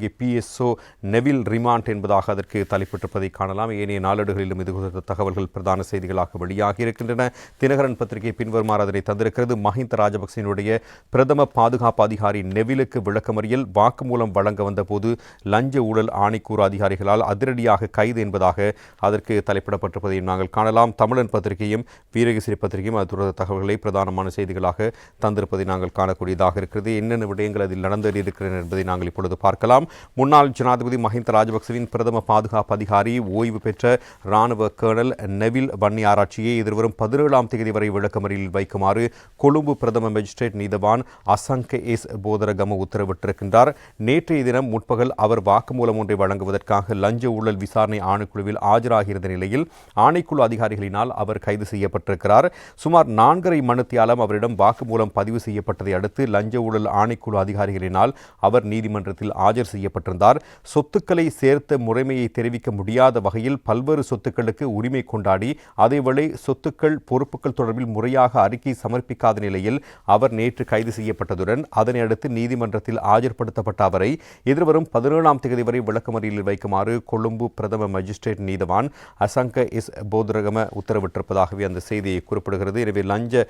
PSO Neville remand என்பதாக அதற்கு தலைப்பிட்டிருப்பதை காணலாம். ஏனைய நாளேடுகளிலும் இது குறித்த தகவல்கள் பிரதான செய்திகளாக வெளியாகி இருக்கின்றன. தினகரன் பத்திரிகை பின்வருமாறு அதனை தந்திருக்கிறது. மஹிந்த ராஜபக்சேனுடைய பிரதம பாதுகாப்பு அதிகாரி நெவிலுக்கு விளக்கமறியல் வாக்குமூலம் வழங்க வந்தபோது லஞ்ச ஊழல் ஆணைக்கூறு அதிகாரிகளால் அதிரடியாக கைது என்பதாக அதற்கு தலைப்பிடப்பட்டிருப்பதையும் நாங்கள் காணலாம். தமிழன் பத்திரிகையும் வீரகசிரி பத்திரிகையும் அது தொடர்பான தகவல்களை பிரதானமான செய்திகளாக தந்திருப்பதை நாங்கள் காணக்கூடியதாக இருக்கிறது. என்னென்ன விடயங்கள் அதில் நடந்தேறியிருக்கிறன என்பதை நாங்கள் இப்பொழுது பார்க்கலாம். முன்னாள் ஜனாதிபதி மஹிந்த ராஜபக்சவின் பிரதம பாதுகாப்பு அதிகாரி ஓய்வு பெற்ற ராணுவ கேர்னல் நெவில் வன்னி ஆராய்ச்சியை எதிர்வரும் பதினேழாம் தேதி வரை விளக்கமறியலில் வைக்குமாறு கொழும்பு பிரதம மேஜிஸ்ட்ரேட் நீதவான் அசங்க எஸ் போதரகம உத்தரவிட்டிருக்கின்றார். நேற்றைய தினம் முற்பகல் அவர் வாக்குமூலம் ஒன்றை வழங்குவதற்காக லஞ்ச ஊழல் விசாரணை ஆணைக்குழுவில் ஆஜராகியிருந்த நிலையில் ஆணைக்குழு அதிகாரிகளினால் அவர் கைது செய்யப்பட்டிருக்கிறார். சுமார் நான்கரை மணித்தியாலம் அவரிடம் வாக்குமூலம் பதிவு செய்யப்பட்டதை அடுத்து லஞ்ச ஊழல் ஆணைக்குழு அதிகாரிகளினால் அவர் நீதிமன்றத்தில் ஆஜர் செய்யப்பட்டிருந்தார். சொத்துக்களை சேர்த்த முறைமையை தெரிவிக்க முடியாத வகையில் பல்வேறு சொத்துக்களுக்கு உரிமை கொண்டாடி அதேவேளை சொத்துக்கள் பொறுப்புகள் தொடர்பில் முறையாக அறிக்கை சமர்ப்பிக்காத நிலையில் அவர் நேற்று கைது செய்யப்பட்டதுடன் அதனை அடுத்து நீதிமன்றத்தில் ஆஜர்படுத்தப்பட்ட அவரை எதிர்வரும் பதினேழாம் தேதி வரை விளக்கமறியலில் வைக்குமாறு கொழும்பு பிரதம மஜிஸ்ட்ரேட் நீதவான் அசங்க எஸ். போதரகம உத்தரவிட்டிருப்பதாகவே அந்த செய்தியை குறிப்பிடுகிறது. எனவே லஞ்ச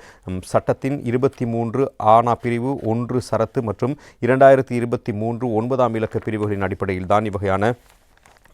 சட்டத்தின் இருபத்தி மூன்று ஆனா பிரிவு ஒன்று சரத்து மற்றும் இரண்டாயிரத்தி இருபத்தி மூன்று ஒன்பதாம் இலக்க பிரிவுகளின் அடிப்படையில் தான் இவ்வகையான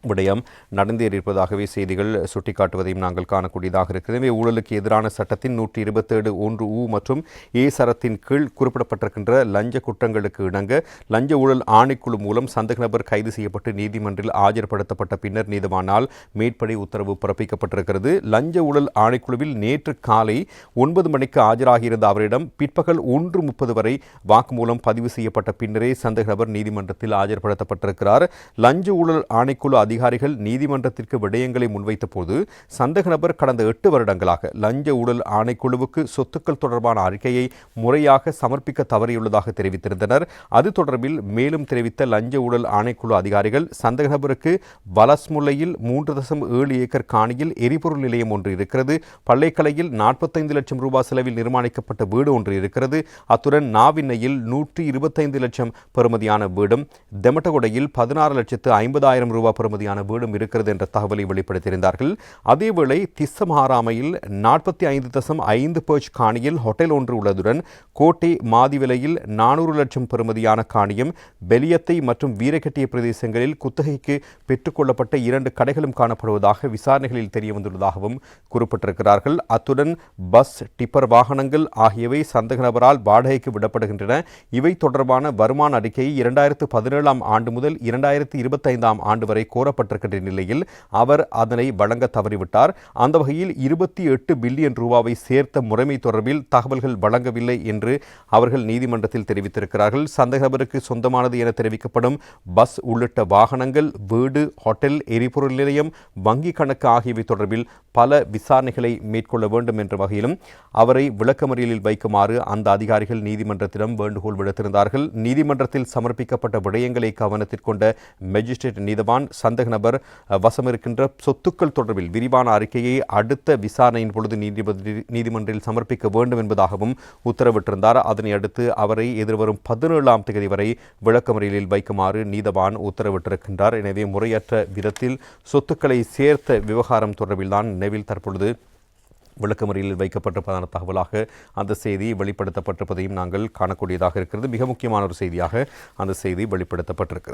விடயம் நடந்தேறியிருப்பதாகவே செய்திகள் சுட்டிக்காட்டுவதையும் நாங்கள் காணக்கூடியதாக இருக்கிறது எனவே ஊழலுக்கு எதிரான சட்டத்தின் நூற்றி இருபத்தேழு ஒன்று ஊ மற்றும் ஏ சரத்தின் கீழ் குறிப்பிடப்பட்டிருக்கின்ற லஞ்ச குற்றங்களுக்கு இணங்க லஞ்ச ஊழல் ஆணைக்குழு மூலம் சந்தக நபர் கைது செய்யப்பட்டு நீதிமன்றில் ஆஜர்படுத்தப்பட்ட பின்னர் நீதிமானால் மேற்படி உத்தரவு பிறப்பிக்கப்பட்டிருக்கிறது. லஞ்ச ஊழல் ஆணைக்குழுவில் நேற்று காலை ஒன்பது மணிக்கு ஆஜராகியிருந்த அவரிடம் பிற்பகல் ஒன்று முப்பது வரை வாக்குமூலம் பதிவு செய்யப்பட்ட பின்னரே சந்தக நபர் நீதிமன்றத்தில் ஆஜர்படுத்தப்பட்டிருக்கிறார். லஞ்ச ஊழல் ஆணைக்குழு அதிகாரிகள் நீதிமன்றத்திற்கு விடயங்களை முன்வைத்த போது சந்தக நபர் கடந்த எட்டு வருடங்களாக லஞ்ச ஊழல் ஆணைக்குழுவுக்கு சொத்துக்கள் தொடர்பான அறிக்கையை முறையாக சமர்ப்பிக்க தவறியுள்ளதாக தெரிவித்திருந்தனர். அது தொடர்பில் மேலும் தெரிவித்த லஞ்ச ஊழல் ஆணைக்குழு அதிகாரிகள் சந்தக நபருக்கு வலஸ்முல்லையில் மூன்று தசம் ஏழு ஏக்கர் காணியில் எரிபொருள் நிலையம் ஒன்று இருக்கிறது. பள்ளைக்கலையில் நாற்பத்தைந்து லட்சம் ரூபாய் செலவில் நிர்மாணிக்கப்பட்ட வீடு ஒன்று இருக்கிறது. அத்துடன் நாவின்னையில் நூற்றி இருபத்தைந்து லட்சம் பெறுமதியான வீடும் தெமட்டகொடையில் பதினாறு லட்சத்து ஐம்பதாயிரம் ரூபாய் பெறுமதியான வீடும் இருக்கிறது என்ற தகவலை வெளிப்படுத்தியிருந்தார்கள். அதேவேளை திஸ்ஸமஹாராமையில் நாற்பத்தி ஐந்து தசம் ஐந்து பேர்ச் காணியில் ஹோட்டல் ஒன்று உள்ளதுடன் கோட்டை மாதிவிலையில் நானூறு லட்சம் பெறுமதியான காணியும் பெலியத்தை மற்றும் வீரகட்டிய பிரதேசங்களில் குத்தகைக்கு பெற்றுக்கொள்ளப்பட்ட இரண்டு கடைகளும் காணப்படுவதாக விசாரணைகளில் தெரியவந்துள்ளதாகவும் குறிப்பிட்டிருக்கிறார்கள். அத்துடன் பஸ் டிப்பர் வாகனங்கள் ஆகியவை சந்தக நபரால் வாடகைக்கு விடப்படுகின்றன. இவை தொடர்பான வருமான அறிக்கையை இரண்டாயிரத்து பதினேழாம் ஆண்டு முதல் இரண்டாயிரத்து இருபத்தைந்தாம் ஆண்டு வரை கோரப்பட்டிருக்கின்ற நிலையில் அவர் அதனை வழங்க தவறிவிட்டார். அந்த வகையில் இருபத்தி எட்டு பில்லியன் ரூபாவை சேர்த்த முறைமை தொடர்பில் தகவல்கள் வழங்கவில்லை என்று அவர்கள் நீதிமன்றத்தில் தெரிவித்திருக்கிறார்கள். சந்தேக நபருக்கு சொந்தமானது என தெரிவிக்கப்படும் பஸ் உள்ளிட்ட வாகனங்கள் வீடு ஹோட்டல் எரிபொருள் நிலையம் வங்கி கணக்கு ஆகியவை தொடர்பில் பல விசாரணைகளை மேற்கொள்ள வேண்டும் என்ற வகையிலும் அவரை விளக்கமறியலில் வைக்குமாறு அந்த அதிகாரிகள் நீதிமன்றத்திடம் வேண்டுகோள் விடுத்திருந்தார்கள். நீதிமன்றத்தில் சமர்ப்பிக்கப்பட்ட விடயங்களை கவனத்தில் கொண்ட மெஜிஸ்ட்ரேட் நீதவான் சந்தக நபர் வசம் இருக்கின்ற சொத்துக்கள் தொடர்பில் விரிவான அறிக்கையை அடுத்த விசாரணையின் பொழுது நீதிபதி நீதிமன்றில் சமர்ப்பிக்க வேண்டும் என்பதாகவும் உத்தரவிட்டிருந்தார். அதனை அடுத்து அவரை எதிர்வரும் பதினேழாம் தேதி வரை விளக்கமறியலில் வைக்குமாறு நீதவான் உத்தரவிட்டிருக்கின்றார். எனவே முறையற்ற விதத்தில் சொத்துக்களை சேர்த்த விவகாரம் தொடர்பில்தான் நெவில் தற்பொழுது விளக்கமறியலில் வைக்கப்பட்டிருப்பதான தகவலாக அந்த செய்தி வெளிப்படுத்தப்பட்டிருப்பதையும் நாங்கள் காணக்கூடியதாக இருக்கிறது. மிக முக்கியமான ஒரு செய்தியாக அந்த செய்தி வெளிப்படுத்தப்பட்டிருக்கிறது.